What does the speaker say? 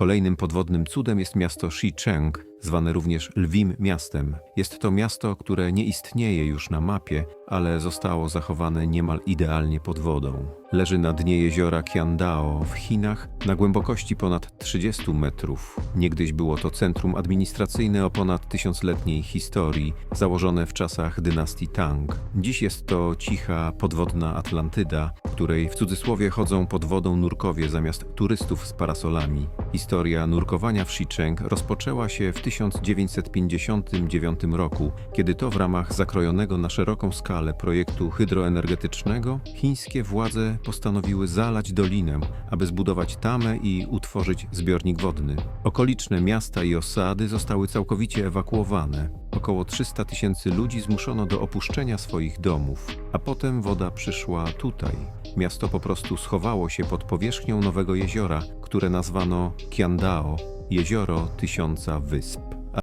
Kolejnym podwodnym cudem jest miasto Shicheng, zwane również Lwim Miastem. Jest to miasto, które nie istnieje już na mapie, ale zostało zachowane niemal idealnie pod wodą. Leży na dnie jeziora Qiandao w Chinach na głębokości ponad 30 metrów. Niegdyś było to centrum administracyjne o ponad tysiącletniej historii, założone w czasach dynastii Tang. Dziś jest to cicha, podwodna Atlantyda, której w cudzysłowie chodzą pod wodą nurkowie zamiast turystów z parasolami. Historia nurkowania w Shicheng rozpoczęła się w 1959 roku, kiedy to w ramach zakrojonego na szeroką skalę projektu hydroenergetycznego chińskie władze postanowiły zalać dolinę, aby zbudować tamę i utworzyć zbiornik wodny. Okoliczne miasta i osady zostały całkowicie ewakuowane. Około 300 tysięcy ludzi zmuszono do opuszczenia swoich domów, a potem woda przyszła tutaj. Miasto po prostu schowało się pod powierzchnią nowego jeziora, które nazwano Qiandao, jezioro tysiąca wysp.